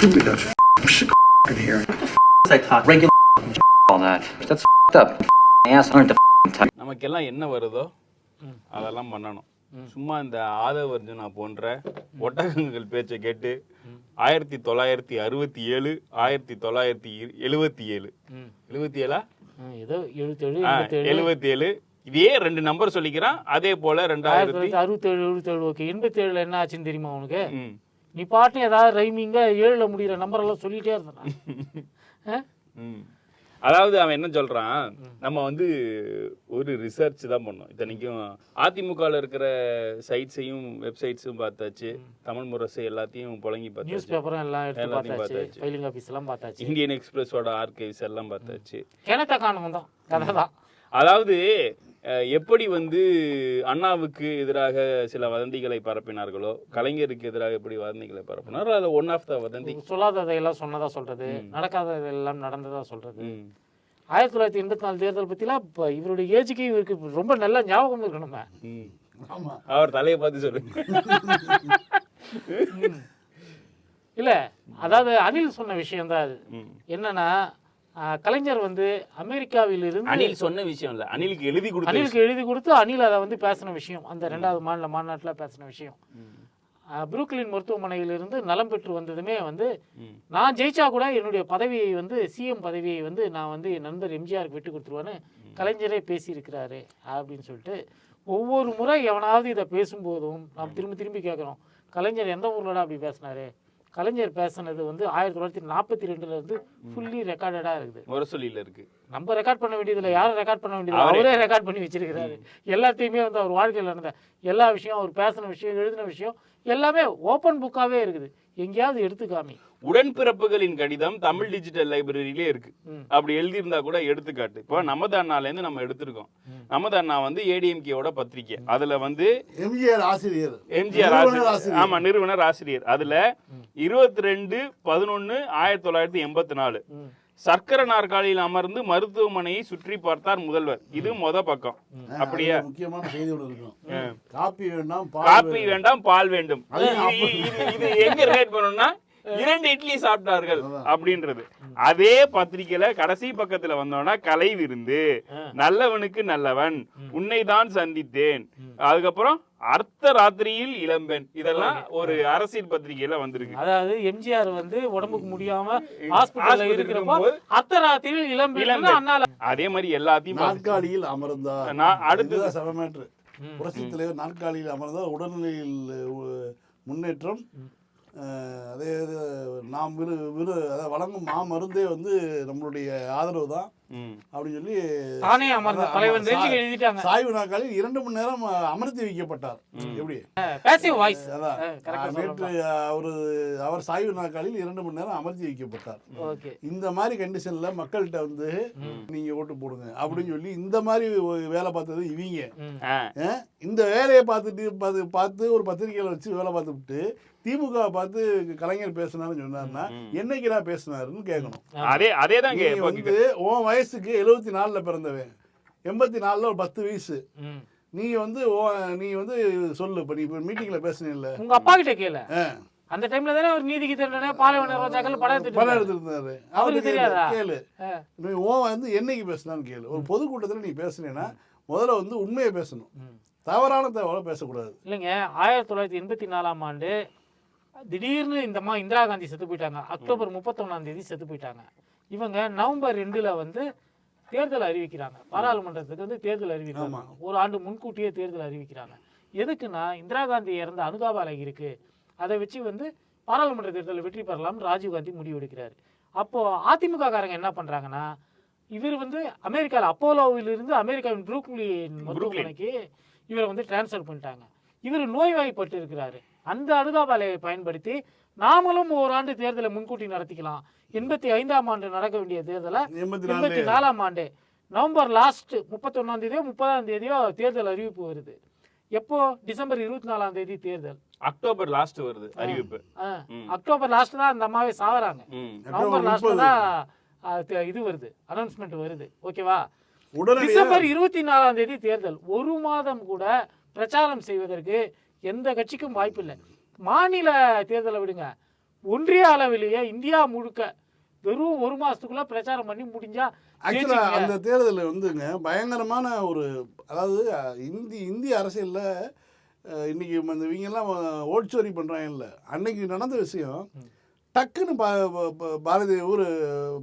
could be that f***ing sick in here. I talk regular all that. That's up. Ass aren't the type. நமக்கெல்லாம் என்ன வருதோ அதெல்லாம் பண்ணணும் சும்மா இந்த ஆதவ அர்ஜுனா போன்ற ஒட்டகங்கள் பேச்சை கேட்டு ஆயிரத்தி தொள்ளாயிரத்தி அறுபத்தி ஏழு ஆயிரத்தி தொள்ளாயிரத்தி எழுவத்தி ஏழு எழுவத்தி ஏழா ஏதோ எழுவத்தி ஏழு இதே ரெண்டு நம்பர் சொல்லிக்கிறான் அதே போல ஆயிரத்தி ரெண்டாயிரத்தி தொள்ளாயிரத்தி அறுபத்தேழு எழுபத்தேழு ஓகே எண்பத்தேழுல என்ன ஆச்சுன்னு தெரியுமா உனக்கு. நீ பாட்டு ஏதாவது ரைமிங்க ஏழுல முடிகிற நம்பர் எல்லாம் சொல்லிட்டே இருந்தான். அதாவது அவன் என்ன சொல்றான்? நம்ம வந்து ஒரு ரிசர்ச் தான் பண்ணோம். இத்தனைக்கும் அதிமுகவில் இருக்கிற சைட்ஸையும் வெப்சைட்ஸும் பார்த்தாச்சு. தமிழ் முரசு எல்லாத்தையும் புழங்கி நியூஸ் பார்த்தாச்சு. பேப்பரும் எல்லாம் எடுத்து எல்லாத்தையும் பார்த்தாச்சு. ஃபைலிங் ஆஃபீஸ் எல்லாம் பார்த்தாச்சு. இந்தியன் எக்ஸ்பிரஸோட ஆர்கைவ்ஸ் எல்லாம் பார்த்தாச்சு. கிணத்த காணும் தான். கதை தான். அதாவது எப்படி வந்து அண்ணாவுக்கு எதிராக சில வதந்திகளை பரப்பினார்களோ கலைஞருக்கு எதிராக எப்படி வதந்திகளை பரப்பினாரோ அது ஒன் ஆஃப் த வதந்தி சொல்லாததையெல்லாம் சொன்னதா சொல்றது நடக்காததெல்லாம் நடந்ததா சொல்றது. ஆயிரத்தி தொள்ளாயிரத்தி எண்பத்தி நாலு தேர்தல் பத்திலாம் இப்போ இவருடைய ஏஜுக்கு இவருக்கு ரொம்ப நல்ல ஞாபகம் இருக்கு நம்ம ம். ஆமா. அவர் தலையை பார்த்து சொல்லு. இல்ல அதாவது அனில் சொன்ன விஷயம் தான் அது. என்னன்னா கலைஞர் வந்து அமெரிக்காவில் இருந்து அனில் சொன்ன விஷயம் இல்ல. அனிலுக்கு எழுதி கொடுத்த அனிலுக்கு எழுதி கொடுத்து அனில் அதை வந்து பேசின விஷயம். அந்த ரெண்டாவது மாநில மாநாட்டில் பேசின விஷயம். ஆஹ், புரூக்ளின் மருத்துவமனையிலிருந்து நலம் பெற்று வந்ததுமே வந்து. நான் ஜெயிச்சா கூட என்னுடைய பதவியை வந்து சிஎம் பதவியை வந்து நான் வந்து என் நண்பர் எம்ஜிஆருக்கு விட்டு கொடுத்துருவேன்னு கலைஞரே பேசியிருக்கிறாரு அப்படின்னு சொல்லிட்டு ஒவ்வொரு முறை எவனாவது இதை பேசும்போதும் நாம் திரும்பி திரும்பி கேட்குறோம். கலைஞர் எந்த ஊர்லடா அப்படி பேசினாரு? கலைஞர் பேசுனது வந்து ஆயிரத்தி தொள்ளாயிரத்தி நாற்பத்தி ரெண்டுல இருந்து ஃபுல்லி ரெக்கார்டடாக இருக்குது. முரசொலியில இருக்கு. நம்ம ரெக்கார்ட் பண்ண வேண்டியதில்லை யாரும் ரெக்கார்ட் பண்ண வேண்டியதில்லை. அவரே. ரெக்கார்ட் பண்ணி வச்சிருக்கிறாரு. எல்லாத்தையுமே வந்து அவர் வாழ்க்கையில் நடந்த எல்லா விஷயம் அவர் பேசின விஷயம் எழுதின விஷயம் எல்லாமே ஓப்பன் புக்காவே இருக்குது. எங்கேயாவது எடுத்து காமி உடன்பிறப்புகளின் கடிதம் தமிழ் டிஜிட்டல் லைப்ரரியிலே இருக்கு. அப்படி எழுதியிருந்தா கூட எடுத்துக்காட்டு. இப்போ நமது அண்ணால இருந்து நம்ம எடுத்திருக்கோம். நமது அண்ணா வந்து ஏடிஎம்கேவோட பத்திரிக்கை. அதுல வந்து எம்ஜிஆர் ஆசிரியர். எம்ஜிஆர் ஆசிரியர். ஆமா நிறுவனர் ஆசிரியர். அதுல இருபத்தி ரெண்டு பதினொன்னு ஆயிரத்தி தொள்ளாயிரத்தி எண்பத்தி நாலு. சர்க்கரை நாற்காலியில் அமர்ந்து மருத்துவமனையை சுற்றி பார்த்தார் முதல்வர். இது மொத பக்கம். அப்படியா? முக்கியமான செய்தி காப்பி வேண்டாம் பால் காப்பி வேண்டாம். பால் வேண்டும். இது- இது- இது எங்க ரிலேட் பண்ணணும்னா இரண்டு இட்லி சாப்பிட்டார்கள் அப்படின்றது. அதே பத்திரிக்கையில கடைசி பக்கத்துல வந்தோம்னா கலை விருந்து. நல்லவனுக்கு நல்லவன். உன்னை தான் சந்தித்தேன். அதுக்கப்புறம் அர்த்த ராத்திரியில் இளம்பெண். இதெல்லாம் ஒரு அரசியல் பத்திரிகையில வந்திருக்கு. அதாவது எம்ஜிஆர் வந்து உடம்புக்கு முடியாம ஹாஸ்பிட்டல்ல இருக்கிறப்போ இளம் பெண்ணு இளம்பெண். அதே மாதிரி எல்லாத்தையும் நாற்காலியில் அமர்ந்தார் நான் அடுத்தது- சமமேற்று புரட்சி தலைவர் நாற்காலியில் அமர்ந்தார் உடல்நிலையில் முன்னேற்றம் அதே இது நாம் விரு விரு அதாவது வழங்கும் மா மருந்தே வந்து நம்மளுடைய ஆதரவு தான். அப்படின்னு சொல்லி தானே அமர்ந்த சா- எழுதிட்டாங்க. சாய்வு நாற்காலியில் இரண்டு மணி நேரம் அமர்த்தி வைக்கப்பட்டார். எப்படி? பேசிவ் வாய்ஸ் அதான். நேற்று அவரு அவர் சாய்வு நாற்காலியில் இரண்டு மணி நேரம் அமர்த்தி வைக்கப்பட்டார். ஓகே. இந்த மாதிரி கண்டிஷன்ல மக்கள்கிட்ட வந்து நீங்க ஓட்டு போடுங்க அப்படின்னு சொல்லி இந்த மாதிரி ஒரு வேலை பார்த்தது இவங்க. இந்த வேலையை பார்த்துட்டு பார்த்து பார்த்து ஒரு பத்திரிக்கையில வச்சு வேலை பார்த்துட்டு திமுக பார்த்து கலைஞர் பேசினாருன்னு சொன்னாருன்னா என்னைக்கு நான் பேசினாருன்னு கேட்கணும். அதே அதே தான் வந்து உன் வயசுக்கு எழுபத்தி நாலுல பிறந்தவன். எண்பத்தி நாலுல ஒரு பத்து வயசு. நீ வந்து நீ வந்து சொல்லு இப்ப நீ இப்போ மீட்டிங்ல பேசுனீல்ல உங்க அப்பா கிட்ட கேளு. அந்த டைம்ல தானே ஒரு நீதிக்கு தண்டனை பாலைவன ரோஜாக்கள் படம் எடுத்துட்டு படம். எடுத்திருந்தாரு. அவருக்கு தெரியாதா? கேளு. நீ உன் வந்து என்னைக்கு பேசினான்னு கேளு. ஒரு பொதுக்கூட்டத்தில் நீ பேசுனீன்னா முதல்ல வந்து உண்மையை பேசணும். தவறான தகவலை பேசக்கூடாது. இல்லைங்க ஆயிரத்தி தொள்ளாயிரத்தி எண்பத்தி நாலாம் ஆண்டு திடீர்னு இந்த மா இந்திரா காந்தி செத்து போயிட்டாங்க. அக்டோபர் முப்பத்தொன்னாம் தேதி செத்து போயிட்டாங்க. இவங்க நவம்பர் ரெண்டுல வந்து தேர்தல் அறிவிக்கிறாங்க. பாராளுமன்றத்துக்கு வந்து தேர்தல் அறிவிக்கிறாங்க. ஒரு ஆண்டு முன்கூட்டியே தேர்தல் அறிவிக்கிறாங்க. எதுக்குன்னா இந்திரா காந்தி இறந்த அனுதாப அலை இருக்கு. அதை வச்சு வந்து பாராளுமன்ற தேர்தலில் வெற்றி பெறலாம்னு ராஜீவ்காந்தி முடிவெடுக்கிறாரு. அப்போ அதிமுக காரங்க என்ன பண்றாங்கன்னா இவர் வந்து அமெரிக்காவில் அப்போலோவிலிருந்து அமெரிக்காவின் புரூக்லின் மருத்துவமனைக்கு இவரை வந்து டிரான்ஸ்ஃபர் பண்ணிட்டாங்க. இவர் நோய்வாய்ப்பட்டு இருக்கிறாரு அந்த அனுதாப அலையை பயன்படுத்தி நாமளும் ஓராண்டு தேர்தலை முன்கூட்டி நடத்திக்கலாம். எண்பத்தி ஐந்தாம் ஆண்டு நடக்க வேண்டிய தேர்தலை எண்பத்தி எண்பத்தி நாலு நாலாம் ஆண்டு. நவம்பர் லாஸ்ட் முப்பத்தொன்னாம் தேதியோ முப்பதாம் தேதியோ தேர்தல் அறிவிப்பு வருது. எப்போ? டிசம்பர் இருபத்தி நாலாம் தேதி தேர்தல். அக்டோபர் லாஸ்ட் வருது அறிவிப்பு. அக்டோபர் லாஸ்ட் தான் அந்த அம்மாவே சாவறாங்க. நவம்பர் லாஸ்ட்ல தான் இது வருது. அனௌன்ஸ்மெண்ட் வருது. ஓகேவா? டிசம்பர் இருபத்தி நாலாம் தேதி தேர்தல். ஒரு மாதம் கூட பிரச்சாரம் செய்வதற்கு எந்த கட்சிக்கும் வாய்ப்பு இல்லை மாநில தேர்தலை விடுங்க. ஒன்றிய அளவிலேயே இந்தியா முழுக்க வெறும் ஒரு மாசத்துக்குள்ள பிரச்சாரம் பண்ணி முடிஞ்சா ஜெயிச்சிங்க. அந்த தேர்தலில் வந்துங்க பயங்கரமான ஒரு அதாவது இந்தி இந்திய அரசியலில் இன்னைக்கு இந்த இவங்கெல்லாம் ஓட்சோரி பண்ணுறாங்கல்ல அன்னைக்கு நடந்த விஷயம் டக்குன்னு பா- பாரதி ஊர்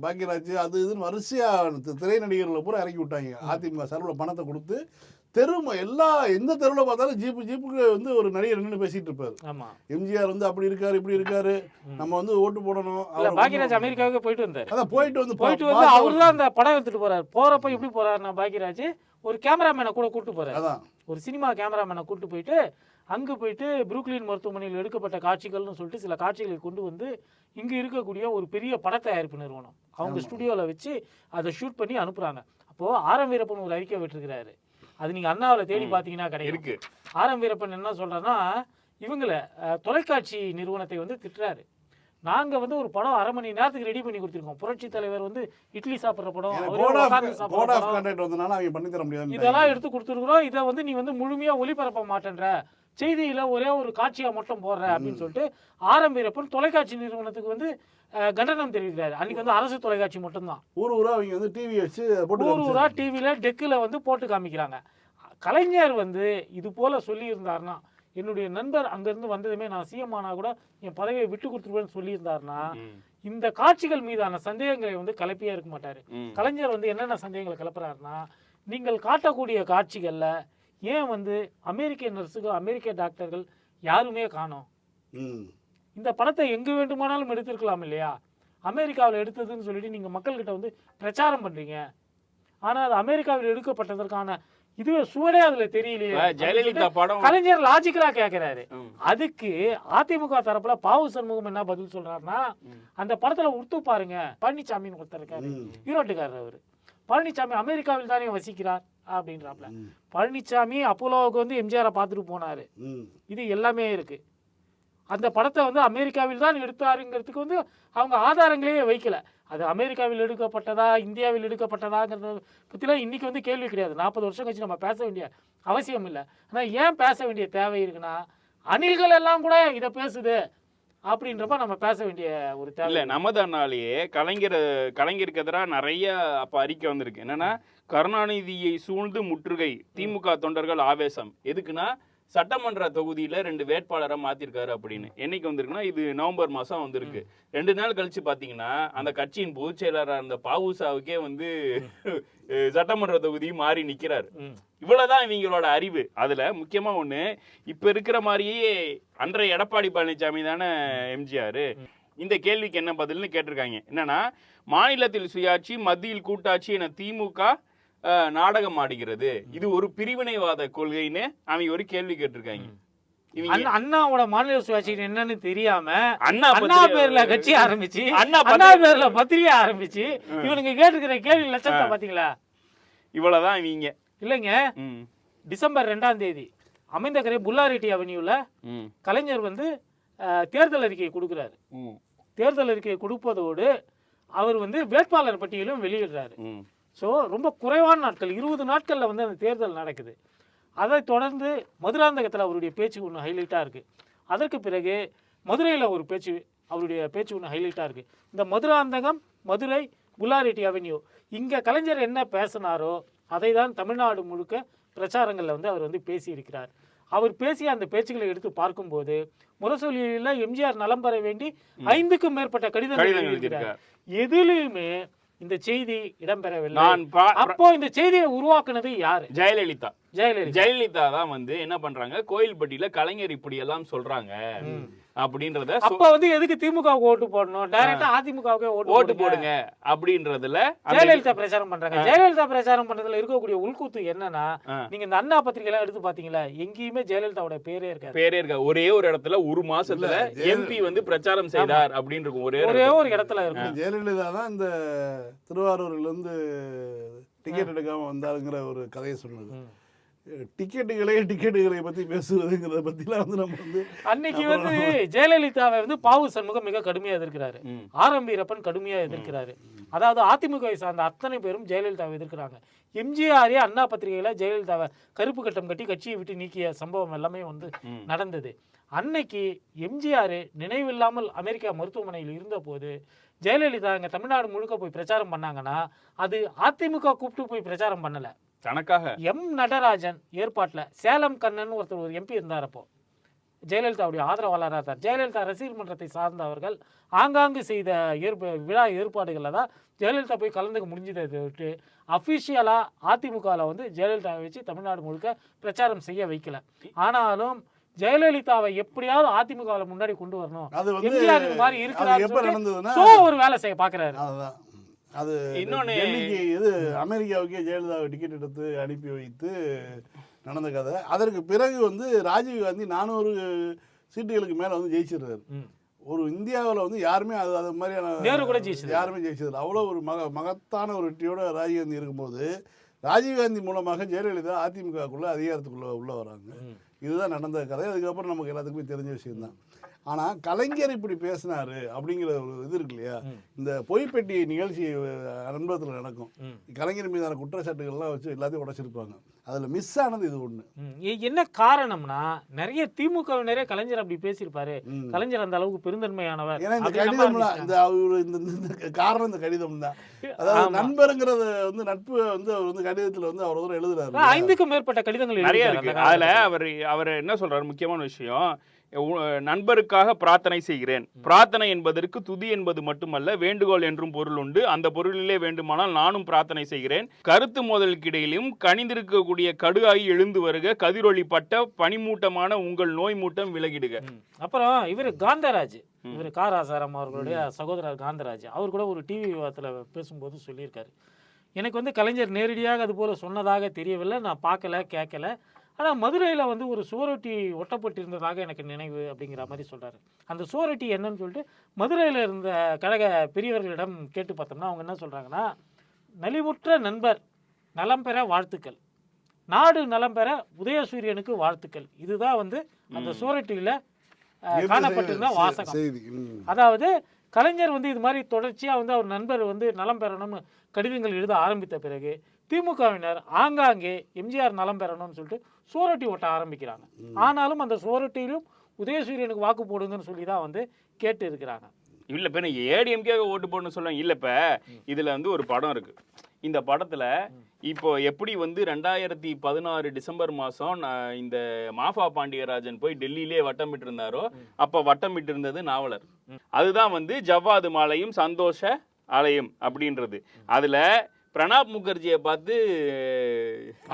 பாக்யராஜ் அது இதுன்னு வரிசையாக திரை நடிகர்களை பூரா இறக்கி விட்டாங்க. அதிமுக சார்பில் பணத்தை கொடுத்து தெரு ம- எல்லா எந்த தெருவில் பார்த்தாலும் ஜீப்பு ஜீப்புக்கு வந்து ஒரு நடிகர் நின்று பேசிட்டு இருப்பாரு. ஆமா. எம்ஜிஆர் வந்து அப்படி இருக்காரு இப்படி இருக்காரு. நம்ம வந்து ஓட்டு போடணும். வந்து- அமெரிக்காவுக்கு போயிட்டு வந்தாரு. அதான் போயிட்டு வந்து போயிட்டு வந்து அவரு தான் அந்த படம் எடுத்துட்டு போறாரு. போறப்ப எப்படி போறாருன்னா பாக்யராஜ் ஒரு கேமராமேனை கூட கூட்டு போறாரு. அதான். ஒரு சினிமா கேமராமேனை கூட்டு போயிட்டு அங்கு போயிட்டு புரூக்லின் மருத்துவமனையில் எடுக்கப்பட்ட காட்சிகள்னு சொல்லிட்டு சில காட்சிகளை கொண்டு வந்து இங்க இருக்கக்கூடிய ஒரு பெரிய பட தயாரிப்பு நிறுவனம். அவங்க ஸ்டுடியோவில் வச்சு அதை ஷூட் பண்ணி அனுப்புறாங்க. அப்போ ஆரம் வீரப்பன் ஒரு அறிக்கை விட்டுருக்கிறாரு. அது நீங்க அண்ணாவில் தேடி பார்த்தீங்கன்னா கிடைக்கும். இருக்கு. ஆரம் வீரப்பன் என்ன சொல்றாருன்னா இவங்கள தொலைக்காட்சி நிறுவனத்தை வந்து திட்டுறாரு. நாங்க வந்து ஒரு படம் அரை மணி நேரத்துக்கு ரெடி பண்ணி கொடுத்துருக்கோம். புரட்சி தலைவர் வந்து இட்லி சாப்பிடுற படம் இதெல்லாம் எடுத்து கொடுத்துருக்குறோம். இதை வந்து நீ வந்து முழுமையா ஒளிபரப்ப மாட்டேன்ற. செய்தியில ஒரே ஒரு காட்சியா மட்டும் போடுற அப்படின்னு சொல்லிட்டு ஆரம் வீரப்பன் தொலைக்காட்சி நிறுவனத்துக்கு வந்து கண்டனம் தெரிவிக்கிறாரு அன்னைக்கு வந்து அரசு தொலைக்காட்சி மட்டும்தான் ஊர் ஊரா அவங்க வந்து டிவி வச்சு போட்டு ஊர் ஊரா. டிவியில டெக்கில் வந்து போட்டு காமிக்கிறாங்க கலைஞர் வந்து இது போல சொல்லி இருந்தாருன்னா என்னுடைய நண்பர் அங்கிருந்து வந்ததுமே நான் சிஎம் ஆனா கூட என் பதவியை விட்டு கொடுத்துருவேன்னு சொல்லியிருந்தாருன்னா. இந்த காட்சிகள் மீதான சந்தேகங்களை வந்து கலப்பியே இருக்க மாட்டாரு. கலைஞர் வந்து என்னென்ன சந்தேகங்களை கிளப்புறாருன்னா நீங்கள் காட்டக்கூடிய காட்சிகள்ல ஏன் வந்து அமெரிக்க நர்ஸுகள் அமெரிக்க டாக்டர்கள் யாருமே காணோம். இந்த படத்தை எங்கு வேண்டுமானாலும் எடுத்திருக்கலாம் இல்லையா? அமெரிக்காவில் எடுத்ததுன்னு சொல்லிட்டு நீங்க மக்கள்கிட்ட வந்து பிரச்சாரம் பண்றீங்க. ஆனா அது அமெரிக்காவில் எடுக்கப்பட்டதற்கான இதுவே சுவடே அதுல தெரியலையே. ஜெயலலிதா படம். கலைஞர் லாஜிக்கலா கேக்குறாரு. அதுக்கு அதிமுக தரப்புல பாவு சண்முகம் என்ன பதில் சொல்றாருன்னா அந்த படத்துல உடுத்து பாருங்க பழனிசாமின்னு ஒருத்தர் இருக்காரு. ஈரோட்டுக்காரர் அவரு. பழனிசாமி அமெரிக்காவில் தானே வசிக்கிறார் அப்படின்றாப்ல. பழனிசாமி அப்போலோவுக்கு வந்து எம்ஜிஆரை பார்த்துட்டு போனாரு. இது எல்லாமே இருக்கு. அந்த படத்தை வந்து அமெரிக்காவில் தான் எடுத்தாருங்கிறதுக்கு வந்து அவங்க ஆதாரங்களே வைக்கல. அது அமெரிக்காவில் எடுக்கப்பட்டதா இந்தியாவில் எடுக்கப்பட்டதாங்கிறத பற்றிலாம் இன்னைக்கு வந்து கேள்வி கிடையாது. நாற்பது வருஷம் கழிச்சு நம்ம பேச வேண்டிய அவசியம் இல்லை. ஆனால் ஏன் பேச வேண்டிய தேவை இருக்குன்னா அணில்கள் எல்லாம் கூட இதை பேசுது அப்படின்றப்ப நம்ம பேச வேண்டிய ஒரு தேவை இல்ல நமது அண்ணாலேயே கலைஞர் கலைஞருக்கு எதிராக நிறைய அப்ப அறிக்கை வந்திருக்கு. என்னன்னா கருணாநிதியை சூழ்ந்து முற்றுகை திமுக தொண்டர்கள் ஆவேசம். எதுக்குன்னா சட்டமன்ற தொகுதியில ரெண்டு வேட்பாளரை மாத்திருக்காரு அப்படின்னு. என்னைக்கு வந்திருக்குன்னா இது நவம்பர் மாசம் வந்திருக்கு. ரெண்டு நாள் கழிச்சு பாத்தீங்கன்னா அந்த கட்சியின் பொதுச் செயலராக இருந்த பாவுசாவுக்கே வந்து சட்டமன்ற தொகுதி மாறி நிக்கிறாரு. இவ்வளவுதான் இவங்களோட அறிவு. அதுல முக்கியமா ஒண்ணு இப்ப இருக்கிற மாதிரியே அன்றைய எடப்பாடி பழனிசாமி தானே எம்ஜிஆர்? இந்த கேள்விக்கு என்ன பதில்னு கேட்டிருக்காங்க. என்னன்னா மாநிலத்தில் சுயாட்சி மத்தியில் கூட்டாட்சி என திமுக நாடகம் ஆடுகிறது இது ஒரு பிரிவினைவாத கொள்கைன்னு அவங்க ஒரு கேள்வி கேட்டிருக்காங்க. அண்ணாவோட மாநில சுயாட்சி என்னன்னு தெரியாம அண்ணா அண்ணா பேர்ல கட்சி ஆரம்பிச்சு அண்ணா அண்ணா பேர்ல பத்திரிகை ஆரம்பிச்சு இவனுக்கு கேட்டுக்கிற கேள்வி லட்சத்தை பாத்தீங்களா? இவ்வளவுதான் இவங்க. இல்லைங்க. டிசம்பர் ரெண்டாம் தேதி அமைந்தகரை புல்லாரெட்டி அவென்யூல கலைஞர் வந்து தேர்தல் அறிக்கையை கொடுக்குறாரு. தேர்தல் அறிக்கையை கொடுப்பதோடு அவர் வந்து வேட்பாளர் பட்டியலும் வெளியிடுறாரு. ஸோ ரொம்ப குறைவான நாட்கள். இருபது நாட்களில் வந்து அந்த தேர்தல் நடக்குது. அதைத் தொடர்ந்து மதுராந்தகத்தில் அவருடைய பேச்சு ஒன்று ஹைலைட்டாக இருக்குது அதற்கு பிறகு மதுரையில் ஒரு பேச்சு அவருடைய பேச்சு ஒன்று ஹைலைட்டாக இருக்குது இந்த மதுராந்தகம் மதுரை புல்லாரெட்டி அவென்யூ இங்கே கலைஞர் என்ன பேசினாரோ அதை தான் தமிழ்நாடு முழுக்க பிரச்சாரங்களில் வந்து அவர் வந்து பேசியிருக்கிறார். அவர் பேசிய அந்த பேச்சுகளை எடுத்து பார்க்கும்போது முரசொலியில் எம்ஜிஆர் நலம் பெற வேண்டி ஐந்துக்கும் மேற்பட்ட கடிதங்கள் எழுதியிருக்கிறார். எதிலுமே இந்த செய்தி இடம்பெறவில்லை. நான் அப்போ இந்த செய்தியை உருவாக்குனது யாரு? ஜெயலலிதா. ஜெயலலிதா. ஜெயலலிதா தான் வந்து என்ன பண்றாங்க? கோயில்பட்டியில கலைஞர் இப்படி எல்லாம் சொல்றாங்க அப்படின்றத அப்ப வந்து எதுக்கு திமுகவுக்கு ஓட்டு போடணும்? டைரக்டா அதிமுகவுக்கே ஓட்டு ஓட்டு போடுங்க. அப்படின்றதுல ஜெயலலிதா பிரச்சாரம் பண்றாங்க. ஜெயலலிதா பிரச்சாரம் பண்றதுல இருக்கக்கூடிய உள்கூத்து என்னன்னா. நீங்க இந்த அண்ணா பத்திரிகை எல்லாம் எடுத்து பாத்தீங்களா? எங்கேயுமே ஜெயலலிதாவோட பேரே இருக்காது. பேரே இருக்கா ஒரே ஒரு இடத்துல ஒரு மாசத்துல எம்பி வந்து பிரச்சாரம் செய்தார் அப்படின்னு இருக்கும் ஒரே ஒரு ஒரே இடத்துல. இருக்கும். ஜெயலலிதா தான் இந்த திருவாரூர்ல இருந்து டிக்கெட் எடுக்காம வந்தாருங்கிற ஒரு கதையை சொன்னது. டிக்கெட்டுகளே டிக்கெட்டுகளை பத்தி பேசுவதுங்கிறத பத்திலாம் வந்து நம்ம வந்து அன்னைக்கு வந்து ஜெயலலிதாவை வந்து பாவு சண்முகம் மிக கடுமையா எதிர்க்கிறாரு. ஆர். எம். வீரப்பன் கடுமையா எதிர்க்கிறாரு. அதாவது அதிமுகவை சார்ந்த அத்தனை பேரும் ஜெயலலிதாவை எதிர்க்கிறாங்க. எம்ஜிஆரே அண்ணா பத்திரிகையில ஜெயலலிதாவை கருப்பு கட்டம் கட்டி கட்சியை விட்டு நீக்கிய சம்பவம் எல்லாமே வந்து. நடந்தது. அன்னைக்கு எம்ஜிஆர் நினைவில்லாமல் அமெரிக்கா மருத்துவமனையில் இருந்தபோது ஜெயலலிதா இங்கே தமிழ்நாடு முழுக்க போய் பிரச்சாரம் பண்ணாங்கன்னா அது அதிமுக கூப்பிட்டு போய் பிரச்சாரம் பண்ணல. தனக்காக. எம். நடராஜன் ஏற்பாட்டில் சேலம் கண்ணன் ஒருத்தர் ஒரு எம்பி இருந்தார் அப்போ. ஜெயலலிதாவுடைய ஆதரவாளராக இருந்தார். ஜெயலலிதா ரசிகர் மன்றத்தை சார்ந்தவர்கள் ஆங்காங்கு செய்த ஏற்ப விழா ஏற்பாடுகளில் தான் ஜெயலலிதா போய் கலந்துக்க முடிஞ்சதை விட்டு அஃபிஷியலாக அதிமுகவில் வந்து ஜெயலலிதாவை வச்சு தமிழ்நாடு முழுக்க பிரச்சாரம் செய்ய வைக்கல. ஆனாலும் ஜெயலலிதாவை எப்படியாவது அதிமுகவில் முன்னாடி கொண்டு வரணும். அது வந்து எம்ஜிஆர் மாதிரி இருக்கிறார் ஒரு வேலை செய்ய பாக்குறாரு. அதுதான் அது டெல்லிக்கு இது அமெரிக்காவுக்கே ஜெயலலிதாவை டிக்கெட் எடுத்து அனுப்பி வைத்து நடந்த கதை. அதற்கு பிறகு வந்து ராஜீவ் காந்தி நானூறு சீட்டுகளுக்கு மேல வந்து ஜெயிச்சிடுறாரு. ஒரு இந்தியாவில் வந்து யாருமே அது அது மாதிரியான நேரு கூட ஜெயிச்சது. யாருமே ஜெயிச்சதில்லை. அவ்வளோ ஒரு மக மகத்தான ஒரு வெற்றியோட ராஜீவ்காந்தி இருக்கும்போது ராஜீவ்காந்தி மூலமாக ஜெயலலிதா அதிமுகக்குள்ள அதிகாரத்துக்குள்ள உள்ள வராங்க. இதுதான் நடந்த கதை. அதுக்கப்புறம் நமக்கு எல்லாத்துக்குமே தெரிஞ்ச விஷயம்தான். ஆனால் கலைஞர் இப்படி பேசினாரு அப்படிங்கிற ஒரு இது இருக்கு இல்லையா? இந்த பொய்ப்பெட்டி நிகழ்ச்சி அன்பத்தில் நடக்கும். கலைஞர் மீதான குற்றச்சாட்டுகள்லாம் வச்சு எல்லாத்தையும் உடைச்சிருப்பாங்க. அதில் மிஸ் ஆனது இது ஒன்று என்ன காரணம்னா நிறைய திமுகவினரே கலைஞர் அப்படி பேசியிருப்பாரு. கலைஞர் அந்த அளவுக்கு பெருந்தன்மையானவர் ஏன்னா இந்த கடிதம் இந்த. அவரு இந்த காரணம் இந்த கடிதம் தான் அதாவது. நண்பருங்கிறத வந்து நட்பு வந்து அவர் வந்து கடிதத்தில் வந்து அவர் தூரம் எழுதுறாரு ஐந்துக்கும் மேற்பட்ட கடிதங்கள் நிறைய இருக்கு. அதுல. அவர் அவர் என்ன சொல்றாரு? முக்கியமான விஷயம் நண்பருக்காக பிரார்த்தனை செய்கிறேன். பிரார்த்தனை என்பதற்கு துதி என்பது மட்டுமல்ல வேண்டுகோள் என்றும் பொருள் உண்டு. அந்த பொருளிலே வேண்டுமானால் நானும் பிரார்த்தனை செய்கிறேன். கருத்து மோதலுக்கிடையிலும் கனிந்திருக்கக்கூடிய கடுகாகி எழுந்து வருக கதிரொளிப்பட்ட பனிமூட்டமான உங்கள் நோய் மூட்டம் விலகிடுக. அப்புறம் இவர் காந்தராஜ். இவர் கா ராசாராம் அவர்களுடைய சகோதரர் காந்தராஜ். அவர் கூட ஒரு டிவி விவாதத்தில் பேசும்போது சொல்லியிருக்காரு. எனக்கு வந்து கலைஞர் நேரடியாக அது போல சொன்னதாக தெரியவில்லை. நான் பார்க்கல கேட்கல. ஆனால் மதுரையில் வந்து ஒரு சுவரொட்டி ஒட்டப்பட்டிருந்ததாக எனக்கு நினைவு அப்படிங்கிற மாதிரி சொல்றாரு. அந்த சுவரொட்டி என்னன்னு சொல்லிட்டு மதுரையில் இருந்த கழக பெரியவர்களிடம் கேட்டு பார்த்தோம்னா அவங்க என்ன சொல்றாங்கன்னா நலிவுற்ற நண்பர் நலம் பெற வாழ்த்துக்கள். நாடு நலம் பெற உதயசூரியனுக்கு வாழ்த்துக்கள். இதுதான் வந்து அந்த சுவரொட்டியில் காணப்பட்டிருந்த வாசகம். அதாவது கலைஞர் வந்து இது மாதிரி தொடர்ச்சியாக வந்து அவர் நண்பர் வந்து நலம் பெறணும்னு கடிதங்கள் எழுத ஆரம்பித்த பிறகு திமுகவினர் ஆங்காங்கே எம்ஜிஆர் நலம் பெறணும்னு சொல்லிட்டு சுவரொட்டி ஒட்ட ஆரம்பிக்கிறாங்க. ஆனாலும் அந்த சுவரொட்டியிலும் உதயசூரியனுக்கு வாக்கு போடுங்கன்னு சொல்லி தான் வந்து கேட்டு இருக்கிறாங்க. இல்ல இப்ப ஏடிஎம்கே ஓட்டு போடணும் சொல்லுவாங்க இல்ல இப்ப இதுல வந்து ஒரு படம் இருக்கு. இந்த படத்துல இப்போ எப்படி வந்து ரெண்டாயிரத்தி பதினாறு டிசம்பர் நான் இந்த மாஃபா பாண்டியராஜன் போய் டெல்லியிலே வட்டமிட்டு இருந்தாரோ அப்ப வட்டமிட்டு இருந்தது நாவலர். அதுதான் வந்து ஜவ்வாது மாலையும் சந்தோஷ ஆலயம் அப்படின்றது. அதுல பிரணாப் முகர்ஜியை பார்த்து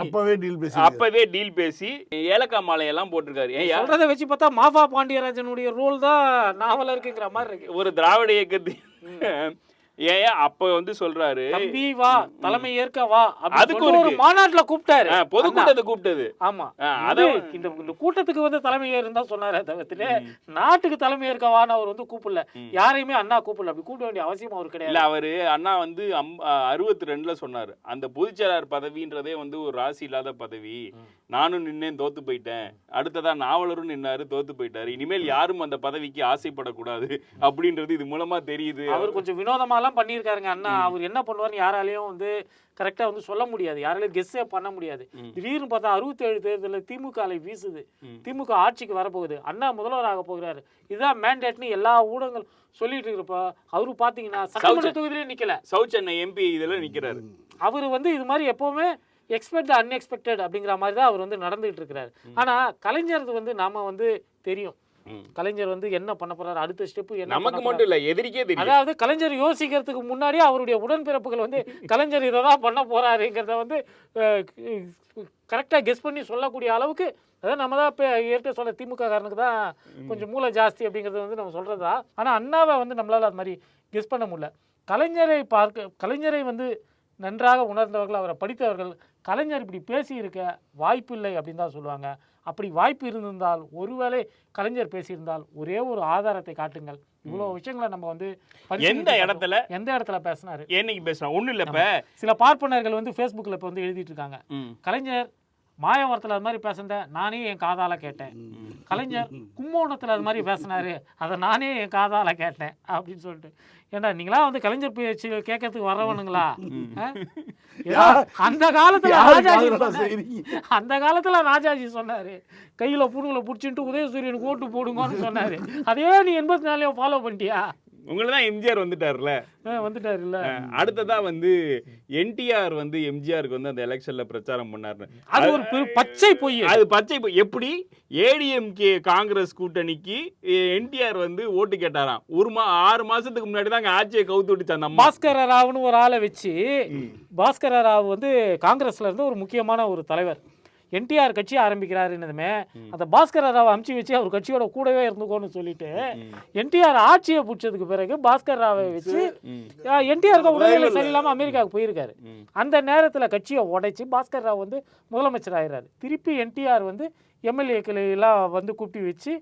அப்பவே டீல் பேசி. அப்பவே டீல் பேசி ஏலக்காய் மாலையெல்லாம் போட்டிருக்காரு. ஏன் சொல்றதை வச்சு பார்த்தா மாஃபா பாண்டியராஜனுடைய ரோல் தான் நாவலருக்குங்கிற மாதிரி இருக்கு. ஒரு திராவிட இயக்கத்து ஏன் அப்ப வந்து சொல்றாரு. தம்பி வா தலைமை ஏற்க வா அதுக்கு ஒரு. மாநாட்டுல கூப்பிட்டாரு. பொதுக்கூட்டத்தை கூப்பிட்டது. ஆமா. அத- இந்த கூட்டத்துக்கு வந்து தலைமை ஏறுன்னு தான் சொன்னாரே தவிர்த்துட்டு நாட்டுக்கு தலைமை ஏற்கவான்னு அவர் வந்து கூப்பிடல. யாரையுமே அண்ணா கூப்பிடல. அப்படி கூப்பிட வேண்டிய அவசியம் அவர் இல்ல கிடையாது அவரு அண்ணா வந்து அறுபத்தி ரெண்டுல சொன்னாரு. அந்த பொதுச்செயலாளர் பதவின்றதே வந்து ஒரு ராசி இல்லாத பதவி. நானும் நின்னேன் தோத்து போயிட்டேன். அடுத்ததா நாவலரும் நின்னாரு தோத்து போயிட்டாரு. இனிமேல் யாரும் அந்த பதவிக்கு ஆசைப்படக்கூடாது அப்படின்றது இது மூலமா தெரியுது. அவர் கொஞ்சம் வினோதமாலாம் பண்ணியிருக்காருங்க அண்ணா. அவர் என்ன பண்ணுவார்னு யாராலையும் வந்து கரெக்டா வந்து சொல்ல முடியாது. யாராலையும் கெஸ்ஸே பண்ண முடியாது. திடீர்னு பார்த்தா அறுபத்தேழு தேர்தலில் திமுக அலை வீசுது. திமுக ஆட்சிக்கு வரப்போகுது. அண்ணா முதல்வராக போகிறாரு. இதுதான் மேண்டேட்னு எல்லா ஊடகங்கள் சொல்லிட்டு இருக்கிறப்ப அவரு பாத்தீங்கன்னா சட்டமன்ற தொகுதியிலே நிக்கல. சவுத் சென்னை எம்பி இதுல நிக்கிறாரு. அவர் வந்து இது மாதிரி எப்பவுமே எக்ஸ்பெக்ட் அன்எக்ஸ்பெக்டட் அப்படிங்கிற மாதிரி தான் அவர் வந்து நடந்துகிட்டு இருக்கிறாரு. ஆனா கலைஞர் வந்து நாம வந்து தெரியும். கலைஞர் வந்து என்ன பண்ண போறாரு அடுத்த ஸ்டெப் நமக்கு மட்டும் இல்ல எதிரிக்கே தெரியும். அதாவது கலைஞர் யோசிக்கிறதுக்கு முன்னாடியே அவருடைய உடன்பிறப்புகள் வந்து கலைஞர் இதை தான் பண்ண போறாருங்கிறத வந்து கரெக்டாக கெஸ் பண்ணி சொல்லக்கூடிய அளவுக்கு அதாவது நம்ம தான் இப்போ ஏற்கனவே சொல்ல திமுக காரனுக்கு தான் கொஞ்சம் மூளை ஜாஸ்தி அப்படிங்கிறது வந்து நம்ம சொல்கிறது ஆனால் அண்ணாவை வந்து நம்மளால் அது மாதிரி கெஸ் பண்ண முடியல. கலைஞரை பார்க்க கலைஞரை வந்து நன்றாக உணர்ந்தவர்கள் அவரை படித்தவர்கள் கலைஞர் இப்படி பேசியிருக்க வாய்ப்பு இல்லை அப்படின்னு தான் சொல்லுவாங்க. அப்படி வாய்ப்பு இருந்திருந்தால் ஒருவேளை கலைஞர் பேசியிருந்தால் ஒரே ஒரு ஆதாரத்தை காட்டுங்கள். இவ்வளோ விஷயங்களை நம்ம வந்து எந்த. இடத்துல? எந்த இடத்துல பேசினாரு? என்னைக்கு பேசுறோம் ஒண்ணு இல்ல இப்ப. சில பார்ப்பனர்கள் வந்து ஃபேஸ்புக்கில் இப்போ வந்து எழுதிட்டு இருக்காங்க. கலைஞர் மாயவரத்தில் அது மாதிரி பேசுனத நானே என் காதால கேட்டேன். கலைஞர் கும்போணத்தில் அது மாதிரி பேசினாரு. அதை நானே என் காதால கேட்டேன் அப்படின்னு சொல்லிட்டு. ஏண்டா நீங்களா வந்து கலைஞர் பேச்சு கேட்கறதுக்கு வரவனுங்களா அந்த காலத்துல ராஜாஜி? அந்த காலத்துல ராஜாஜி சொன்னாரு. கையில புடுங்களை புடிச்சிட்டு உதயசூரியனுக்கு ஓட்டு போடுங்கன்னு சொன்னாரு. அதே நீ எண்பத்தி நாலையும் ஃபாலோ பண்ணிட்டியா? உங்களை தான் எம்ஜிஆர் வந்துட்டார்ல. ஆ, வந்துட்டாரு இல்ல அடுத்ததா வந்து என்டிஆர் வந்து எம்ஜிஆருக்கு வந்து அந்த எலெக்ஷன்ல பிரச்சாரம் பண்ணாரு அது ஒரு பச்சை பொய் அது. பச்சை பொய். எப்படி? ஏடிஎம்கே காங்கிரஸ் கூட்டணிக்கு என்டிஆர் வந்து ஓட்டு கேட்டாராம். ஒரு மா ஆறு மாசத்துக்கு முன்னாடி தான் ஆட்சியை கவுத்து விட்டுச்சு அந்த பாஸ்கர ராவ்னு ஒரு ஆளை வச்சு பாஸ்கர ராவ் வந்து காங்கிரஸ்ல இருந்து ஒரு முக்கியமான ஒரு தலைவர். என்டிஆர் கட்சி ஆரம்பிக்கிறாருன்னதுமே அந்த பாஸ்கர ராவ் அமுச்சு வச்சு அவர் கட்சியோட கூடவே இருந்துக்கோன்னு சொல்லிட்டு என்டிஆர் ஆட்சியை பிடிச்சதுக்கு பிறகு பாஸ்கர் ராவை வச்சு. என்டிஆருக்கு உடல்நிலை சரியில்லாம அமெரிக்காவுக்கு போயிருக்காரு. அந்த நேரத்துல கட்சியை உடைச்சு பாஸ்கர் ராவ் வந்து முதலமைச்சர் ஆயிடுறாரு திருப்பி என்டிஆர் வந்து எம்எல்ஏக்களை எல்லாம் வந்து கூப்பிட்டு வச்சு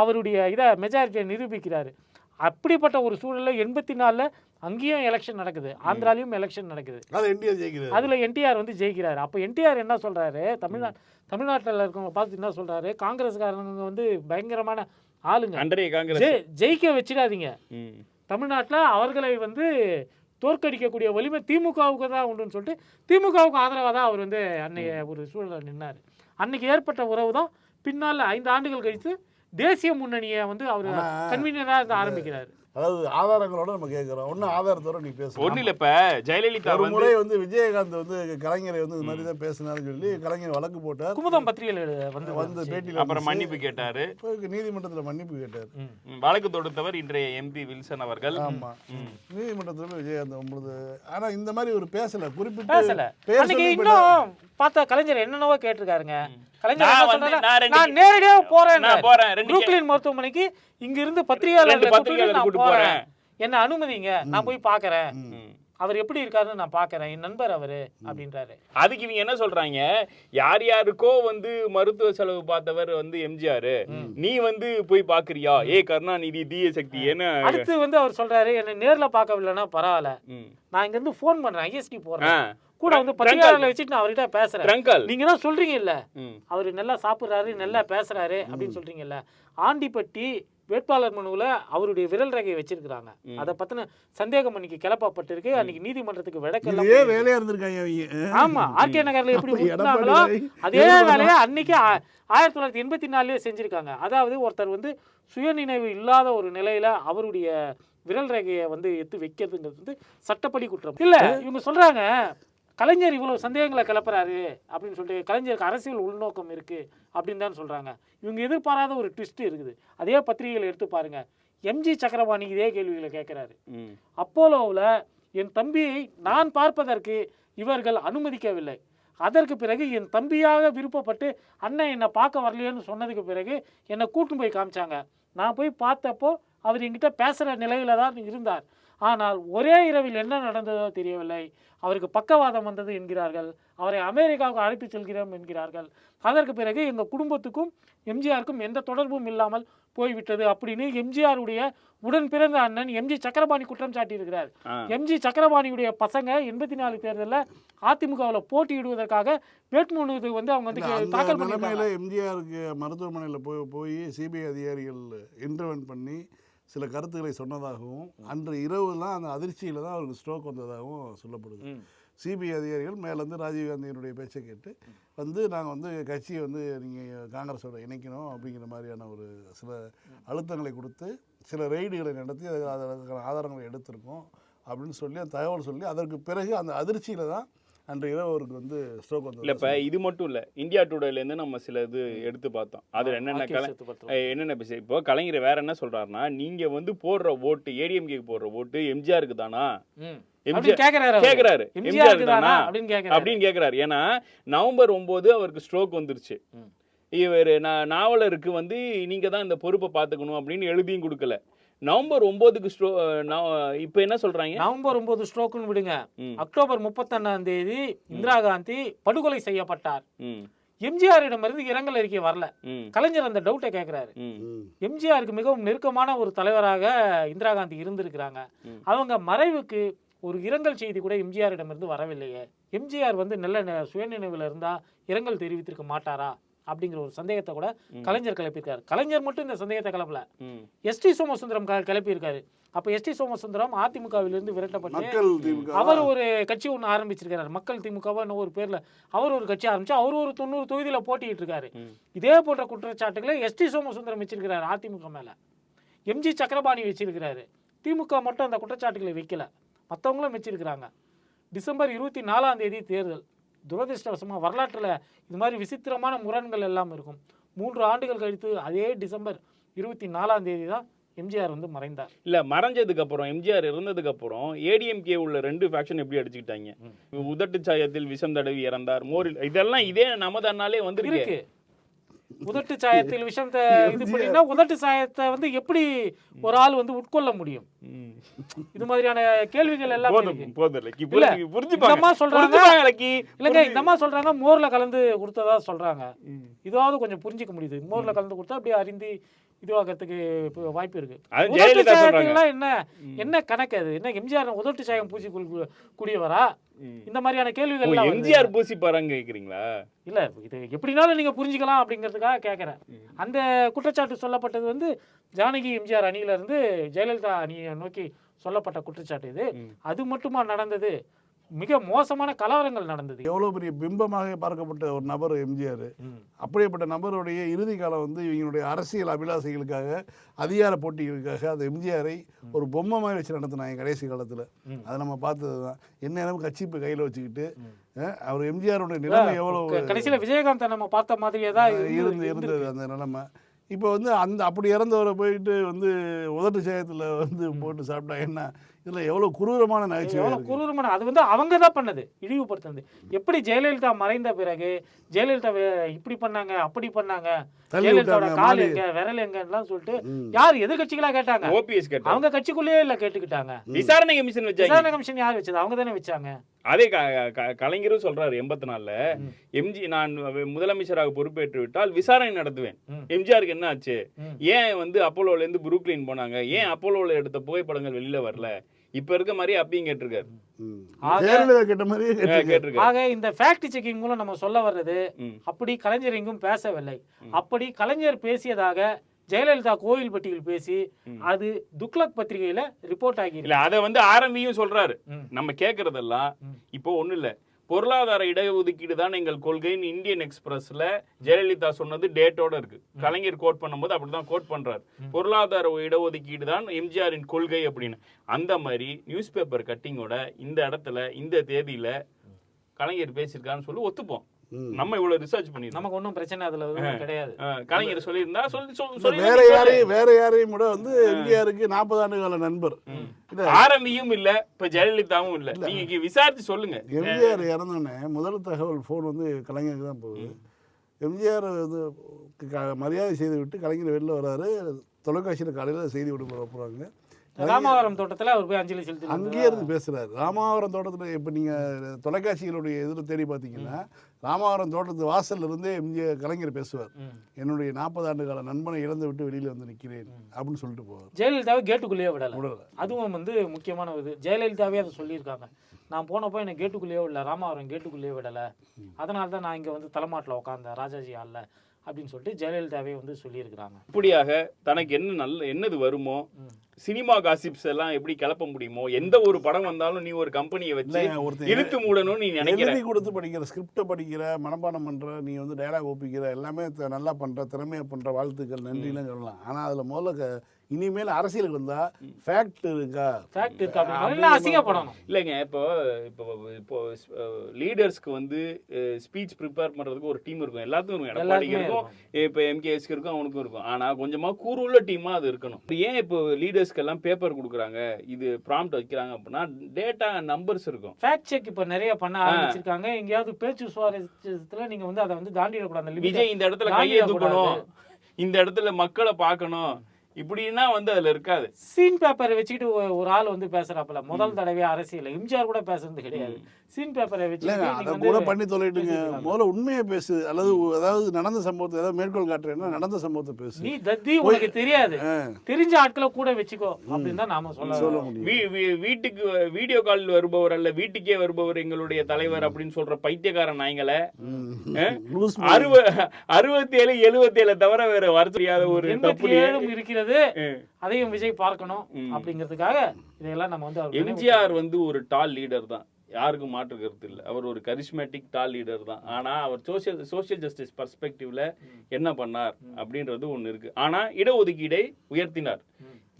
அவருடைய இதை மெஜாரிட்டியை நிரூபிக்கிறாரு. அப்படிப்பட்ட ஒரு சூழல்ல எண்பத்தி நாலில் அங்கேயும் எலெக்ஷன் நடக்குது. ஆந்திராலையும் எலெக்ஷன் நடக்குது. அதுல என்டிஆர் வந்து ஜெயிக்கிறாரு. அப்போ என்டிஆர் என்ன சொல்றாரு? தமிழ்நாடு தமிழ்நாட்டில் இருக்கவங்க பார்த்து என்ன சொல்றாரு? காங்கிரஸ்காரங்க வந்து பயங்கரமான ஆளுங்க. ஜெயிக்க வச்சிடாதீங்க. தமிழ்நாட்டில் அவர்களை வந்து தோற்கடிக்கக்கூடிய வலிமை திமுகவுக்கு தான் உண்டுன்னு சொல்லிட்டு திமுகவுக்கு ஆதரவாக தான் அவர் வந்து அன்னைய ஒரு சூழலில் நின்னார். அன்னைக்கு ஏற்பட்ட உறவு தான் பின்னால் ஐந்து ஆண்டுகள் கழித்து தேசிய முன்னணியை வந்து அவர் கன்வீனராக இருந்து ஆரம்பிக்கிறார். அதாவது ஆதாரங்களோட நம்ம கேட்குறோம் ஒன்றும் ஆதாரத்தோட நீ பேச. ஒண்ணு இல்ல இப்ப ஜெயலலிதா ஒரு முறை வந்து விஜயகாந்த் வந்து கலைஞரை வந்து இது மாதிரி தான் பேசினாருன்னு சொல்லி கலைஞர் வழக்கு போட்டார். குமுதம் பத்திரிகையில் வந்து வந்து. பேட்டியில் அப்புறம் மன்னிப்பு கேட்டாரு. நீதிமன்றத்தில் மன்னிப்பு கேட்டார். வழக்கு தொடுத்தவர் இன்றைய எம்பி வில்சன் அவர்கள். ஆமா. ம். நீதிமன்றத்தில் விஜயகாந்த் உங்களுக்கு ஆனா இந்த மாதிரி ஒரு பேசல. குறிப்பிட்டு பேசல. பார்த்தா கலைஞர் என்னென்னவோ கேட்டிருக்காருங்க. கலைஞர் நான் நேரடியாக போறேன் போறேன் புரூக்ளின் மருத்துவமனைக்கு இங்க இருந்து பத்திரிகையாளர் நான் போறேன். போறேன். என்ன அனுமதிங்க நான் போய் பார்க்கறேன் ம். அவர் எப்படி இருக்காருன்னு நான் பார்க்கறேன் என் நண்பர் அவரு அப்படின்றாரு. அதுக்கு இவங்க என்ன சொல்றாங்க? யார் யாருக்கோ வந்து மருத்துவ செலவு பார்த்தவர் வந்து எம்ஜிஆர். நீ வந்து போய் பாக்குறியா? ஏ கருணாநிதி தீய சக்தி ஏன்னு அடுத்து வந்து அவர் சொல்றாரு என்ன நேர்ல பார்க்கவில்லைன்னா பரவாயில்ல. நான் இங்க இருந்து ஃபோன் பண்றேன் ஐஎஸ்டி ஆ. கூட வந்து பத்திரிகையாளர்களை வச்சுட்டு நான் அவர்கிட்ட பேசுறேன். நீங்க தான் சொல்றீங்க இல்ல. அவர் நல்லா சாப்பிடுறாரு நல்லா பேசுறாரு அப்படின்னு சொல்றீங்கல்ல? ஆண்டிப்பட்டி வேட்பாளர் மனுவில் அவருடைய விரல் ரேகையை வச்சிருக்கிறாங்க. அதை பத்தின சந்தேகம் அன்னைக்கு கிளப்பப்பட்டிருக்கு. அன்னைக்கு நீதிமன்றத்துக்கு விடக்கெல்லாம் வேலையா இருந்திருக்காங்க ஆமா ஆர்கே நகர்ல எப்படி எடப்பாடி அதே வேலையை அன்னைக்கு ஆ- ஆயிரத்தி தொள்ளாயிரத்தி எண்பத்தி நாலுலயே செஞ்சிருக்காங்க. அதாவது ஒருத்தர் வந்து சுயநினைவு இல்லாத ஒரு நிலையில அவருடைய விரல் ரேகையை வந்து எடுத்து வைக்கிறதுங்கிறது வந்து சட்டப்படி குற்றம். இல்ல இவங்க சொல்றாங்க கலைஞர் இவ்வளவு சந்தேகங்களை கிளப்புறாரு அப்படின்னு சொல்லிட்டு கலைஞருக்கு அரசியல் உள்நோக்கம் இருக்கு அப்படின்னு தான் சொல்றாங்க. இவங்க எதிர்பாராத ஒரு ட்விஸ்ட் இருக்குது. அதே பத்திரிகைகளை எடுத்து பாருங்க. எம்ஜி சக்கரபாணி இதே கேள்விகளை கேட்கிறாரு. அப்போலோவில் என் தம்பியை நான் பார்ப்பதற்கு இவர்கள் அனுமதிக்கவில்லை. அதற்கு பிறகு என் தம்பியாக விருப்பப்பட்டு அண்ணன் என்னை பார்க்க வரலையேன்னு சொன்னதுக்கு பிறகு என்னை கூட்டின்னு போய் காமிச்சாங்க. நான் போய் பார்த்தப்போ அவர் என்கிட்ட பேசுகிற நிலையில தான் இருந்தார். ஆனால் ஒரே இரவில் என்ன நடந்ததோ தெரியவில்லை. அவருக்கு பக்கவாதம் வந்தது என்கிறார்கள். அவரை அமெரிக்காவுக்கு அழைத்து செல்கிறோம் என்கிறார்கள். அதற்கு பிறகு எங்கள் குடும்பத்துக்கும் எம்ஜிஆருக்கும் எந்த தொடர்பும் இல்லாமல் போய்விட்டது அப்படின்னு எம்ஜிஆருடைய உடன் பிறந்த அண்ணன் எம்ஜி சக்கரபாணி குற்றம் சாட்டியிருக்கிறார். எம்ஜி சக்கரபாணியுடைய பசங்க எண்பத்தி நாலு தேர்தலில் அதிமுகவில் போட்டியிடுவதற்காக வேட்புமனு வந்து அவங்க வந்து தாக்கல் நிலைமையில பண்ணியிருக்காங்க எம்ஜிஆருக்கு மருத்துவமனையில் போய் போய் சிபிஐ அதிகாரிகள் இன்டர்வென்ட் பண்ணி சில கருத்துக்களை சொன்னதாகவும் அன்று இரவுலாம் அந்த அதிர்ச்சியில் தான் அவருக்கு ஸ்ட்ரோக் வந்ததாகவும் சொல்லப்படுது. சிபிஐ அதிகாரிகள் மேலேருந்து ராஜீவ்காந்தியினுடைய பேச்சை கேட்டு வந்து நாங்கள் வந்து கட்சியை வந்து நீங்கள் காங்கிரஸோட இணைக்கணும் அப்படிங்கிற மாதிரியான ஒரு சில அழுத்தங்களை கொடுத்து சில ரெய்டுகளை நடத்தி அதற்கான ஆதாரங்களை எடுத்திருக்கோம் அப்படின்னு சொல்லி அந்த தகவல் சொல்லி அதற்கு பிறகு அந்த அதிர்ச்சியில் தான் அன்று இரவு அவருக்கு வந்து ஸ்ட்ரோக் வந்தது. இல்ல இப்ப இது மட்டும் இல்ல இந்தியா டுடேல இருந்து நம்ம சில இது எடுத்து பார்த்தோம். அதுல என்னென்ன கலை என்னென்ன பேச இப்போ கலைஞர் வேற என்ன சொல்றாருன்னா நீங்க வந்து போடுற ஓட்டு ஏடிஎம்கேக்கு போடுற ஓட்டு எம்ஜிஆருக்கு தானா. எம்ஜிஆர் கேக்குறாரு எம்ஜிஆருக்கு தானா அப்படின்னு கேக்குறாரு. ஏன்னா நவம்பர் ஒன்பது அவருக்கு ஸ்ட்ரோக் வந்துருச்சு. இவர் நாவலருக்கு வந்து நீங்க தான் இந்த பொறுப்பை பார்த்துக்கணும் அப்படின்னு எழுதியும் கொடுக்கல. நவம்பர் ஒன்பதுக்கு ஸ்ட்ரோ இப்போ என்ன சொல்றாங்க? நவம்பர் ஒன்பது ஸ்ட்ரோக்குன்னு விடுங்க. அக்டோபர் முப்பத்தொன்னாம் தேதி இந்திரா காந்தி படுகொலை செய்யப்பட்டார். ம், எம்ஜிஆரிடமிருந்து இரங்கல் அறிக்கை வரல. கலைஞர் அந்த டவுட்டை கேட்கிறாரு. எம்ஜிஆருக்கு மிகவும் நெருக்கமான ஒரு தலைவராக இந்திரா காந்தி இருந்திருக்கிறாங்க. அவங்க மறைவுக்கு ஒரு இரங்கல் செய்தி கூட எம்ஜிஆரிடமிருந்து வரவில்லையே. எம்ஜிஆர் வந்து நல்ல ந- சுயநினைவில் இருந்தா இரங்கல் தெரிவித்திருக்க மாட்டாரா? அப்படிங்கிற ஒரு சந்தேகத்தை கூட கலைஞர் கிளப்பியிருக்காரு. கலைஞர் மட்டும் இந்த சந்தேகத்தை கிளப்பல. எஸ்டி சோமசுந்தரம் கிளப்பியிருக்காரு. அப்ப எஸ்டி சோமசுந்தரம் அதிமுகவிலிருந்து விரட்டப்பட்டு அவர் ஒரு கட்சி ஒன்று ஆரம்பிச்சிருக்காரு. மக்கள் திமுகவா ஒரு பேர்ல அவர் ஒரு கட்சி ஆரம்பிச்சு அவர் ஒரு தொண்ணூறு தொகுதியில போட்டிட்டு இருக்காரு. இதே போன்ற குற்றச்சாட்டுகளை எஸ்டி சோமசுந்தரம் வச்சிருக்கிறாரு அதிமுக மேல. எம்ஜி சக்கரபாணி வச்சிருக்கிறாரு. திமுக மட்டும் அந்த குற்றச்சாட்டுகளை வைக்கல. மற்றவங்களும் வச்சிருக்கிறாங்க. டிசம்பர் இருபத்தி நாலாம் தேதி தேர்தல். துரதிருஷ்டவசமாக வரலாற்றில் இது மாதிரி விசித்திரமான முரண்கள் எல்லாம் இருக்கும். மூன்று ஆண்டுகள் கழித்து அதே டிசம்பர் இருபத்தி நாலாம் தேதி தான் எம்ஜிஆர் வந்து மறைந்தார். இல்ல மறைஞ்சதுக்கு அப்புறம் எம்ஜிஆர் இருந்ததுக்கு அப்புறம் ஏடிஎம்கே உள்ள ரெண்டு ஃபேக்ஷன் எப்படி அடிச்சுக்கிட்டாங்க? உதட்டு சாயத்தில் விஷம் தடவி இறந்தார் மோரில் இதெல்லாம் இதே நமது அண்ணாலே வந்திருக்கு. இருக்கு. உதட்டு சாயத்தில் விஷயத்தை இது பண்ணீங்கன்னா உதட்டு சாயத்தை வந்து எப்படி ஒரு ஆள் வந்து உட்கொள்ள முடியும். இது மாதிரியான கேள்விகள் எல்லாம் போதும் இருக்கு. போதும் லக்கி இல்ல, புரிஞ்சு- புரிஞ்சுப்பாங்க. இந்த அம்மா சொல்றாங்க- இல்லைங்க. இந்த அம்மா சொல்றாங்க. மோர்ல கலந்து கொடுத்ததா சொல்றாங்க. இதாவது கொஞ்சம் புரிஞ்சுக்க முடியுது. மோர்ல கலந்து கொடுத்தா அப்படியே அறிந்து இதுவாகிறதுக்கு வாய்ப்பு இருக்கு. என்ன? என்ன கணக்கு அது? என்ன எம்ஜிஆர் உதட்டு சாயம் பூசி கூடியவரா. இந்த மாதிரியான கேள்விகள். எம்ஜிஆர் பூசி பாருங்க கேக்குறீங்களா? இல்ல இது எப்படினாலும் நீங்க புரிஞ்சுக்கலாம் அப்படிங்கிறதுக்காக கேட்கறேன் அந்த குற்றச்சாட்டு சொல்லப்பட்டது வந்து ஜானகி எம்ஜிஆர் அணியில இருந்து ஜெயலலிதா அணியை நோக்கி சொல்லப்பட்ட குற்றச்சாட்டு இது. அது மட்டுமா நடந்தது? மிக மோசமான கலவரங்கள் நடந்தது. எவ்வளோ பெரிய பிம்பமாக பார்க்கப்பட்ட ஒரு நபர் எம்ஜிஆர். அப்படிப்பட்ட நபருடைய இறுதி காலம் வந்து இவங்களுடைய அரசியல் அபிலாசைகளுக்காக அதிகார போட்டிகளுக்காக அந்த எம்ஜிஆரை ஒரு பொம்மை மாதிரி வச்சு நடத்தினாங்க கடைசி காலத்தில். அதை நம்ம பார்த்தது தான் எந்நேரம் கட்சி இப்போ கையில் வச்சுக்கிட்டு அவர் எம்ஜிஆருடைய நிலைமை எவ்வளோ கடைசியில விஜயகாந்த் நம்ம பார்த்த மாதிரியே தான் இருந்து- இருந்து இருந்தது. அந்த நிலைமை. இப்போ வந்து அந்த அப்படி இறந்தவரை போயிட்டு வந்து உதட்டு சேயத்தில் வந்து போட்டு சாப்பிட்டா என்ன? இதில் எவ்வளோ குரூரமான நகைச்சுவை இருக்கு. குரூரமான அது வந்து அவங்க தான் பண்ணது இழிவுபடுத்தினது. எப்படி ஜெயலலிதா மறைந்த பிறகு ஜெயலலிதா இப்படி பண்ணாங்க அப்படி பண்ணாங்க ஜெயலலிதாவோட கால் எங்க விரல் எங்கலாம் சொல்லிட்டு. யார் எதிர்கட்சிகளா கேட்டாங்க? ஓபிஎஸ் கேட்டார் அவங்க கட்சிக்குள்ளேயே இல்ல கேட்டுக்கிட்டாங்க. விசாரணை கமிஷன் வச்சாங்க. விசாரணை கமிஷன் யார் வச்சது? அவங்க தானே வச்சாங்க. அதே க- க- கலைஞரும் சொல்றாரு எண்பத்தி நாலுல எம்ஜி நான் முதலமைச்சராக பொறுப்பேற்று விட்டால் விசாரணை நடத்துவேன். எம்ஜிஆருக்கு என்ன ஆச்சு. ஏன் வந்து அப்போலோல இருந்து புரூக்ளின் போனாங்க? ஏன் அப்போலோல எடுத்த புகைப்படங்கள் வெளியில வரல? இப்ப இருக்க மாதிரி அப்பயும் கேட்டிருக்காரு. ஆக- இந்த ஃபேக்ட் செக்கிங் மூலம் நம்ம சொல்ல வர்றது. அப்படி கலைஞர் எங்கும் பேசவில்லை. அப்படி கலைஞர் பேசியதாக ஜெயலலிதா கோவில்பட்டியில் பேசி அது துக்ளக் பத்திரிகையில ரிப்போர்ட் ஆகி இல்ல அத வந்து ஆரம்பியும் சொல்றாரு. நம்ம கேக்குறதெல்லாம். இப்போ ஒண்ணு இல்ல. பொருளாதார இடஒதுக்கீடு தான் எங்கள் கொள்கைன்னு இந்தியன் எக்ஸ்பிரஸ்ல ஜெயலலிதா சொன்னது டேட்டோட இருக்கு. கலைஞர் கோட் பண்ணும்போது அப்படிதான் கோட் பண்றாரு. பொருளாதார இடஒதுக்கீடு தான் எம்ஜிஆரின் கொள்கை அப்படின்னு. அந்த மாதிரி நியூஸ் பேப்பர் கட்டிங்கோட இந்த இடத்துல இந்த தேதியில கலைஞர் பேசியிருக்காருன்னு சொல்லி ஒத்துப்போம். நம்ம இவ்வளவு ரிசர்ச் பண்ணிருக்கோம் நமக்கு ஒன்றும் பிரச்சனை அதுல எதுவும் கிடையாது. கலைஞர் சொல்லியிருந்தா சொல்லி வேற யாரையும் வேற யாரையும் கூட வந்து எம்ஜிஆருக்கு நாற்பது ஆண்டு கால நண்பர் ஆரம்பியும் இல்ல இப்ப ஜெயலலிதாவும் இல்ல. நீங்க விசாரிச்சு சொல்லுங்க. எம்ஜிஆர் இறந்தோடனே முதல் தகவல் ஃபோன் வந்து கலைஞருக்கு தான் போகுது. எம்ஜிஆர் வந்து மரியாதை செய்து விட்டு கலைஞர் வெளில வராரு. தொலைக்காட்சியில் காலையில் செய்தி விட போகிறாங்க ராமாவரம் தோட்டத்துல அவர் போய் அஞ்சலி செலுத்தி அங்கேயே இருந்து பேசுறாரு. ராமாவரம் தோட்டத்தில் இப்போ நீங்கள் தொலைக்காட்சிகளுடைய இதில் தேடி பார்த்தீங்கன்னா ராமாவரம் தோட்டத்து வாசல்ல இருந்தே எம்ஜிஆர் கலைஞர் பேசுவார். என்னுடைய நாற்பது ஆண்டு கால நண்பனை இழந்து விட்டு வெளியில் வந்து நிற்கிறேன் அப்படின்னு சொல்லிட்டு போவார். ஜெயலலிதாவை கேட்டுக்குள்ளேயே விடல. விடல. அதுவும் வந்து முக்கியமான இது. ஜெயலலிதாவே அதை சொல்லியிருக்காங்க. நான் போனப்போ என்னை கேட்டுக்குள்ளேயே விடல. ராமாவரம் கேட்டுக்குள்ளேயே விடல. அதனால தான் நான் இங்க வந்து தலைமாட்டில் உட்காந்தேன் ராஜாஜி ஹாலில் அப்படின்னு சொல்லிட்டு ஜெயலலிதாவே வந்து சொல்லியிருக்கிறாங்க. இப்படியாக தனக்கு என்ன நல்ல என்னது வருமோ? சினிமா காசிப்ஸ் எல்லாம் எப்படி கிளப்ப முடியுமோ? எந்த ஒரு படம் வந்தாலும் நீ ஒரு கம்பெனியை வச்சு இழுத்து மூடணும்னு நீ நினைக்கிற. எழுதி கொடுத்து படிக்கிற ஸ்கிரிப்டை படிக்கிற மனப்பாடம் பண்ற நீ வந்து டயலாக் ஒப்பிக்கிற எல்லாமே நல்லா பண்ற திறமையா பண்ற வாழ்த்துக்கள் நன்றிலாம் சொல்லலாம். ஆனா அதுல முதல்ல க- இனிமேல் அரசியலுக்கு வந்தா ஃபேக்ட் இருக்கா? ஃபேக்ட் இருக்கு அசிங்கப்படணும். இல்லைங்க இப்போ இப்போ இப்போ லீடர்ஸ்க்கு வந்து ஸ்பீச் ப்ரிப்பேர் பண்றதுக்கு ஒரு டீம் இருக்கும். எல்லாத்துக்கும் இருக்கும். எடப்பாடிக்கு இருக்கும் இப்போ எம்கேஎஸ்க்கு இருக்கும் அவனுக்கும் இருக்கும். ஆனா கொஞ்சமா கூறுள்ள டீமா அது இருக்கணும். ஏன் இப்போ லீடர்ஸ்க்கு எல்லாம் பேப்பர் கொடுக்குறாங்க? இது ப்ராம்ப்ட் வைக்கிறாங்க அப்படின்னா டேட்டா நம்பர்ஸ் இருக்கும். ஃபேக்ட் செக் இப்ப நிறைய பண்ண ஆரம்பிச்சிருக்காங்க. எங்கேயாவது பேச்சு சுவாரஸ்யத்துல நீங்க வந்து அதை வந்து தாண்டிடக்கூடாது. விஜய் இந்த இடத்துல. கையை தூக்கணும் இந்த இடத்துல மக்களை பார்க்கணும். இப்படின்னா வந்து அதுல இருக்காது. சீன் பேப்பரை வச்சுக்கிட்டு ஒரு ஆள் வந்து பேசுறாப்புல. முதல் தடவையா அரசியல் எம்ஜிஆர் கூட பேசுறது கிடையாது. சீன் பேப்பரை வச்சுக்கிட்டு அதை கூட பண்ணி தொலைட்டுங்க. முதல்ல உண்மையை பேசு. அல்லது அதாவது நடந்த சம்பவத்தை ஏதாவது மேற்கோள் காட்டுறேன்னா நடந்த சம்பவத்தை பேசு. நீ தத்தி உனக்கு தெரியாது. தெரிஞ்ச ஆட்களை கூட வச்சுக்கோ அப்படின்னு தான் நாம சொல்ல சொல்ல முடியும். வீட்டுக்கு வீடியோ கால் வருபவர் அல்ல வீட்டுக்கே வருபவர் எங்களுடைய தலைவர் அப்படின்னு சொல்ற பைத்தியக்கார நாய்களை அறுபத்தி ஏழு எழுபத்தி ஏழு தவிர வேற வர தெரியாத ஒரு ஏழும் இருக்கிறது ம். அதையும் விஜய் பார்க்கணும். அப்படிங்கிறதுக்காக இதையெல்லாம் நம்ம வந்து எம்ஜிஆர் வந்து ஒரு டால் லீடர் தான். யாருக்கும் மாற்று கருத்து இல்லை. அவர் ஒரு கரிஸ்மேட்டிக் டால் லீடர் தான். ஆனா அவர் சோசியல் சோசியல் ஜஸ்டிஸ் பர்ஸ்பெக்டிவ்ல என்ன பண்ணார் அப்படின்றது ஒண்ணு இருக்கு. ஆனா இடஒதுக்கீடை உயர்த்தினார்.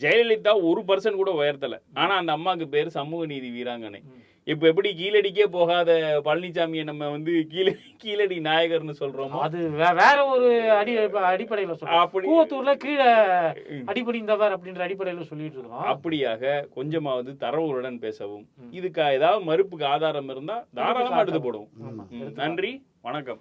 ஜெயலலிதா ஒரு பர்சன்ட் கூட உயர்த்தல. ஆனா அந்த அம்மாக்கு பேர் சமூக நீதி வீராங்கனை. இப்ப எப்படி கீழடிக்கே போகாத பழனிசாமியை நம்ம வந்து கீழ கீழடி நாயகர்னு சொல்றோமோ? அது வேற ஒரு அடி அடிப்படையில சொல்றோம். அப்படி கூவத்தூர்ல கீழே அடிபடிந்தவர் அப்படின்ற அடிப்படையில சொல்லிட்டு இருக்கோம். அப்படியாக கொஞ்சமாவது தரவுகளுடன் பேசவும். இதுக்கு ஏதாவது மறுப்புக்கு ஆதாரம் இருந்தா தாராளமா எடுத்து போடுவோம். நன்றி வணக்கம்.